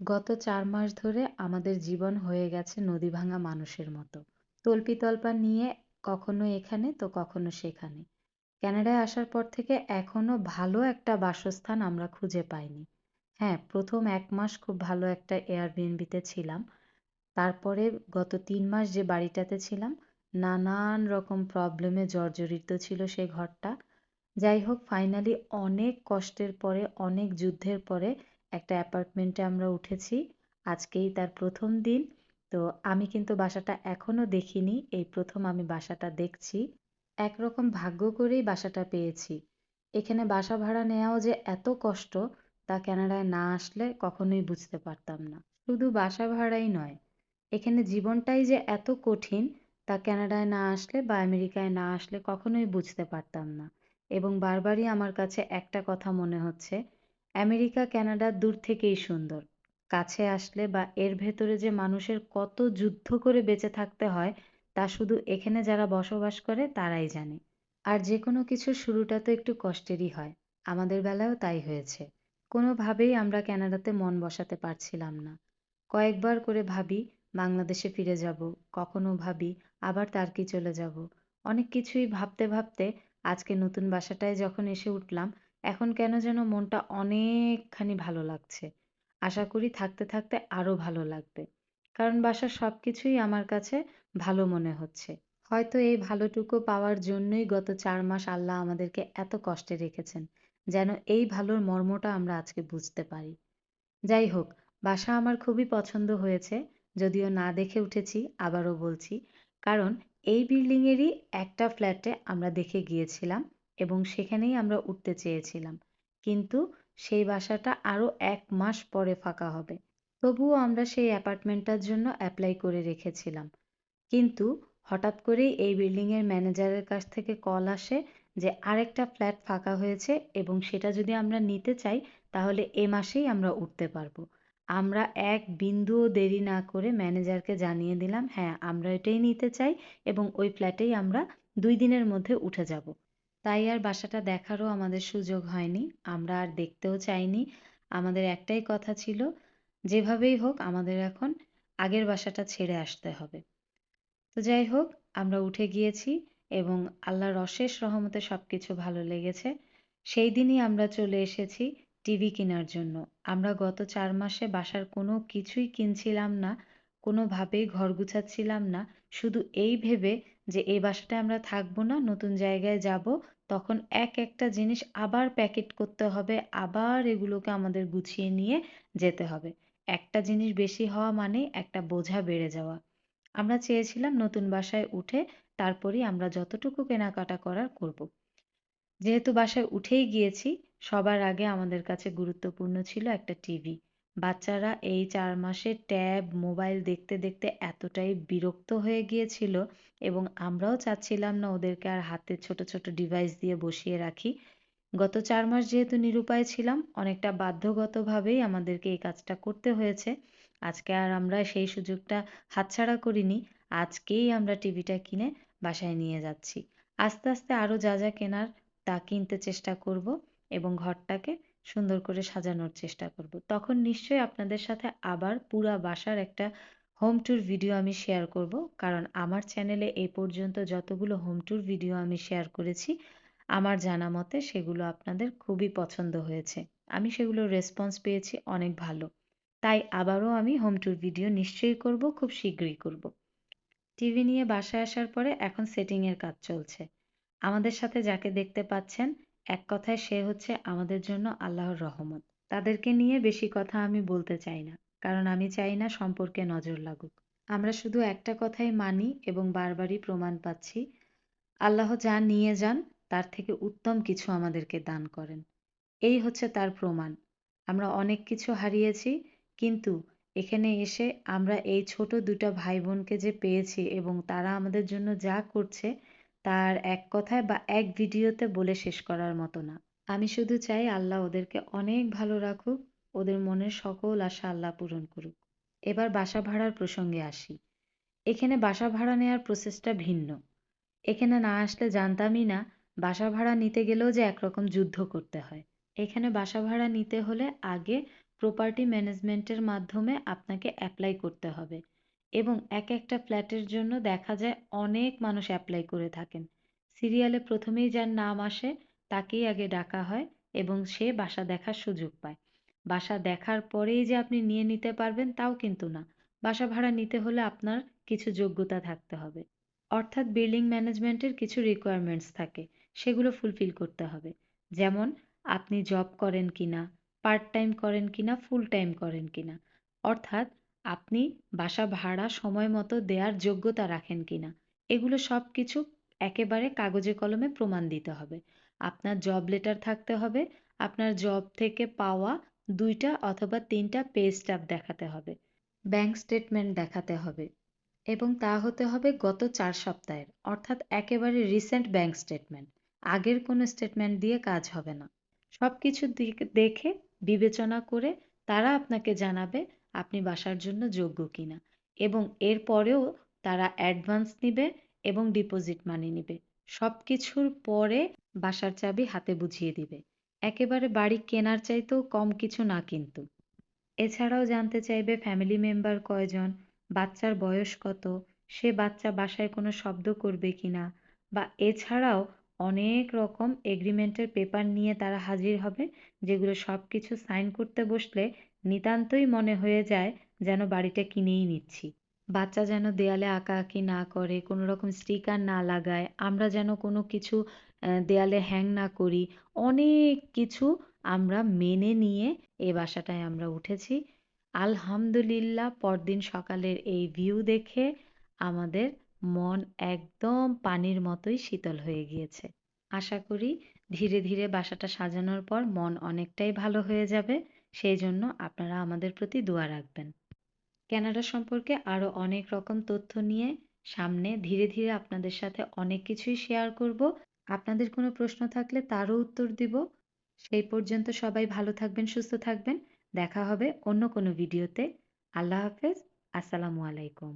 গত চার মাস ধরে আমাদের জীবন হয়ে গেছে নদী ভাঙা মানুষের মতো। তল্পিতল্পা নিয়ে কখনো এখানে, তো কখনো সেখানে। ক্যানাডায় আসার পর থেকে এখনও ভালো একটা বাসস্থান আমরা খুঁজে পাইনি। হ্যাঁ প্রথম এক মাস খুব ভালো একটা এয়ারবিএনবিতে ছিলাম। তারপরে গত তিন মাস যে বাড়িটাতে ছিলাম, নানান রকম প্রবলেমে জর্জরিত ছিল সেই ঘরটা। যাই হোক ফাইনালি অনেক কষ্টের পরে, অনেক যুদ্ধের পরে একটা অ্যাপার্টমেন্টে আমরা উঠেছি। আজকেই তার প্রথম দিন। তো আমি কিন্তু বাসাটা এখনও দেখিনি। এই প্রথম আমি বাসাটা দেখছি। একরকম ভাগ্য করেই বাসাটা পেয়েছি। এখানে বাসা ভাড়া নেওয়াও যে এত কষ্ট, তা ক্যানাডায় না আসলে কখনোই বুঝতে পারতাম না। শুধু বাসা ভাড়াই নয়, এখানে জীবনটাই যে এত কঠিন, তা ক্যানাডায় না আসলে বা আমেরিকায় না আসলে কখনোই বুঝতে পারতাম না। এবং বারবারই আমার কাছে একটা কথা মনে হচ্ছে আমেরিকা ক্যানাডা দূর থেকেই সুন্দর। কাছে আসলে বা এর ভেতরে যে মানুষের কত যুদ্ধ করে বেঁচে থাকতে হয়, তা শুধু এখানে যারা বসবাস করে তারাই জানে। আর যে কোনো কিছুর শুরুটা তো একটু কষ্টেরই হয়। আমাদের বেলায়ও তাই হয়েছে। কোনোভাবেই আমরা ক্যানাডাতে মন বসাতে পারছিলাম না। কয়েকবার করে ভাবি, বাংলাদেশে ফিরে যাব। কখনো ভাবি, আবার তার্কি চলে যাব। অনেক কিছুই ভাবতে ভাবতে আজকে নতুন বাসাটায় যখন এসে উঠলাম এখন কেন যেন মনটা অনেকখানি ভালো লাগছে। আশা করি থাকতে থাকতে আরও ভালো লাগবে। কারণ বাসার সবকিছুই আমার কাছে ভালো মনে হচ্ছে। হয়তো এই ভালোটুকু পাওয়ার জন্যই গত চার মাস আল্লাহ আমাদেরকে এত কষ্টে রেখেছেন, যেন এই ভালোর মর্মটা আমরা আজকে বুঝতে পারি। যাই হোক, বাসা আমার খুবই পছন্দ হয়েছে, যদিও না দেখে উঠেছি, আবারও বলছি। কারণ এই বিল্ডিংয়েরই একটা ফ্ল্যাটে আমরা দেখে গিয়েছিলাম এবং সেখানেই আমরা উঠতে চেয়েছিলাম। কিন্তু সেই বাসাটা আরও এক মাস পরে ফাঁকা হবে। তবুও আমরা সেই অ্যাপার্টমেন্টটার জন্য অ্যাপ্লাই করে রেখেছিলাম। কিন্তু হঠাৎ করেই এই বিল্ডিংয়ের ম্যানেজারের কাছ থেকে কল আসে যে আরেকটা ফ্ল্যাট ফাঁকা হয়েছে এবং সেটা যদি আমরা নিতে চাই, তাহলে এ মাসেই আমরা উঠতে পারব। আমরা এক বিন্দুও দেরি না করে ম্যানেজারকে জানিয়ে দিলাম হ্যাঁ আমরা এটাই নিতে চাই এবং ওই ফ্ল্যাটেই আমরা দুই দিনের মধ্যে উঠে যাব। তাই আর বাসাটা দেখারও আমাদের সুযোগ হয়নি। আমরা আর দেখতেও চাইনি। আমাদের একটাই কথা ছিল, যেভাবেই হোক আমাদের এখন আগের বাসাটা ছেড়ে আসতে হবে। তো যাই হোক, আমরা উঠে গিয়েছি এবং আল্লাহর অশেষ রহমতে সব কিছু ভালো লেগেছে। সেই দিনই আমরা চলে এসেছি টিভি কেনার জন্য। আমরা গত চার মাসে বাসার কোনো কিছুই কিনছিলাম না, কোনোভাবেই ঘর গুছাচ্ছিলাম না। শুধু এই ভেবে যে এই বাসাটায় আমরা থাকব না, নতুন জায়গায় যাব, তখন এক একটা জিনিস আবার প্যাকেট করতে হবে, আবার এগুলোকে আমাদের গুছিয়ে নিয়ে যেতে হবে। একটা জিনিস বেশি হওয়া মানে একটা বোঝা বেড়ে যাওয়া। আমরা চেয়েছিলাম নতুন বাসায় উঠে তারপরেই আমরা যতটুকু কেনাকাটা করার করব। যেহেতু বাসায় উঠেই গিয়েছি, সবার আগে আমাদের কাছে গুরুত্বপূর্ণ ছিল একটা টিভি। বাচ্চারা এই চার মাসে ট্যাব, মোবাইল দেখতে দেখতে এতটাই বিরক্ত হয়ে গিয়েছিল এবং আমরাও চাচ্ছিলাম না ওদেরকে আর হাতে ছোট ছোট ডিভাইস দিয়ে বসিয়ে রাখি। গত চার মাস যেহেতু নিরুপায় ছিলাম, অনেকটা বাধ্যগতভাবেই আমাদেরকে এই কাজটা করতে হয়েছে। আজকে আর আমরা সেই সুযোগটা হাতছাড়া করিনি। আজকেই আমরা টিভিটা কিনে বাসায় নিয়ে যাচ্ছি। আস্তে আস্তে আরও যা যা কেনার তা কিনতে চেষ্টা করব এবং ঘরটাকে সুন্দর করে সাজানোর চেষ্টা করব। তখন নিশ্চয়ই আপনাদের সাথে আবার পুরা বাসার একটা হোম ট্যুর ভিডিও আমি শেয়ার করব। কারণ আমার চ্যানেলে এই পর্যন্ত যতগুলো হোম ট্যুর ভিডিও আমি শেয়ার করেছি, আমার জানা মতে সেগুলো আপনাদের খুবই পছন্দ হয়েছে। আমি সেগুলোর রেসপন্স পেয়েছি, অনেক ভালো। তাই আবারও আমি হোম ট্যুর ভিডিও নিশ্চয়ই করব, খুব শীঘ্রই করব। টিভি নিয়ে বাসায় আসার পরে এখন সেটিংয়ের কাজ চলছে। আমাদের সাথে যাকে দেখতে পাচ্ছেন এক কথায় সে হচ্ছে আমাদের জন্য আল্লাহর রহমত। তাদেরকে নিয়ে বেশি কথা আমি বলতে চাই না, কারণ আমি চাই না সম্পর্কে নজর লাগুক। আমরা শুধু একটা কথাই মানি এবং বারবারই প্রমাণ পাচ্ছি, আল্লাহ যা নিয়ে যান, তার থেকে উত্তম কিছু আমাদেরকে দান করেন। এই হচ্ছে তার প্রমাণ। আমরা অনেক কিছু হারিয়েছি, কিন্তু এখানে এসে আমরা এই ছোট দুটা ভাই বোনকে যে পেয়েছি এবং তারা আমাদের জন্য যা করছে তার এক কথায় বা এক ভিডিওতে বলে শেষ করার মতো না। আমি শুধু চাই আল্লাহ ওদেরকে অনেক ভালো রাখুক, ওদের মনের সকল আশা আল্লাহ পূরণ করুক। এবার বাসা ভাড়ার প্রসঙ্গে আসি। এখানে বাসা ভাড়া নেওয়ার প্রসেসটা ভিন্ন। এখানে না আসলে জানতামই না বাসা ভাড়া নিতে গেলেও যে একরকম যুদ্ধ করতে হয়। এখানে বাসা ভাড়া নিতে হলে আগে প্রপার্টি ম্যানেজমেন্টের মাধ্যমে আপনাকে অ্যাপ্লাই করতে হবে। এবং এক একটা ফ্ল্যাটের জন্য দেখা যায় অনেক মানুষ অ্যাপ্লাই করে থাকেন। সিরিয়ালে প্রথমেই যার নাম আসে তাকেই আগে ডাকা হয় এবং সে বাসা দেখার সুযোগ পায়। বাসা দেখার পরেই যে আপনি নিয়ে নিতে পারবেন তাও কিন্তু না। বাসা ভাড়া নিতে হলে আপনার কিছু যোগ্যতা থাকতে হবে। অর্থাৎ বিল্ডিং ম্যানেজমেন্টের কিছু রিকোয়ারমেন্টস থাকে, সেগুলো ফুলফিল করতে হবে। যেমন, আপনি জব করেন কিনা পার্ট টাইম করেন কিনা ফুল টাইম করেন কিনা। অর্থাৎ আপনি বাসা ভাড়া সময় মতো দেওয়ার যোগ্যতা রাখেন কিনা এগুলো সব কিছু একেবারে কাগজে কলমে প্রমাণ দিতে হবে। আপনার জব লেটার থাকতে হবে, আপনার জব থেকে পাওয়া দুইটা অথবা তিনটা পে স্ট্যাপ দেখাতে হবে ব্যাংক স্টেটমেন্ট দেখাতে হবে এবং তা হতে হবে গত চার সপ্তাহের, অর্থাৎ একেবারে রিসেন্ট ব্যাংক স্টেটমেন্ট আগের কোনো স্টেটমেন্ট দিয়ে কাজ হবে না। সব কিছু দেখে, বিবেচনা করে তারা আপনাকে জানাবে আপনি বাসার জন্য যোগ্য কিনা। এবং এর পরেও তারা অ্যাডভান্স নিবে এবং ডিপোজিট মানি নিবে। সব কিছুর পরে বাসার চাবি হাতে বুঝিয়ে দিবে। একেবারে বাড়ি কেনার চাইতেও কম কিছু না কিন্তু। এছাড়াও জানতে চাইবে ফ্যামিলি মেম্বার কয়জন, বাচ্চার বয়স কত, সে বাচ্চা বাসায় কোনো শব্দ করবে কিনা, বা এছাড়াও অনেক রকম এগ্রিমেন্টের পেপার নিয়ে তারা হাজির হবে, যেগুলো সব কিছু সাইন করতে বসলে নিতান্তই মনে হয়ে যায় যেন বাড়িটা কিনেই নিচ্ছি। বাচ্চা যেন দেয়ালে আঁকাআঁকি না করে, কোনো রকম স্টিকার না লাগায়, আমরা যেন কোনো কিছু দেয়ালে হ্যাং না করি, অনেক কিছু আমরা মেনে নিয়ে এ বাসাটায় আমরা উঠেছি। আলহামদুলিল্লাহ, পরদিন সকালের এই ভিউ দেখে আমাদের মন একদম পানির মতোই শীতল হয়ে গিয়েছে। আশা করি ধীরে ধীরে বাসাটা সাজানোর পর মন অনেকটাই ভালো হয়ে যাবে, সেই জন্য আপনারা আমাদের প্রতি দোয়া রাখবেন। ক্যানাডা সম্পর্কে আরও অনেক রকম তথ্য নিয়ে সামনে ধীরে ধীরে আপনাদের সাথে অনেক কিছুই শেয়ার করব। আপনাদের কোনো প্রশ্ন থাকলে তারও উত্তর দিব। সেই পর্যন্ত সবাই ভালো থাকবেন, সুস্থ থাকবেন। দেখা হবে অন্য কোনো ভিডিওতে আল্লাহ হাফেজ। আসসালামু আলাইকুম।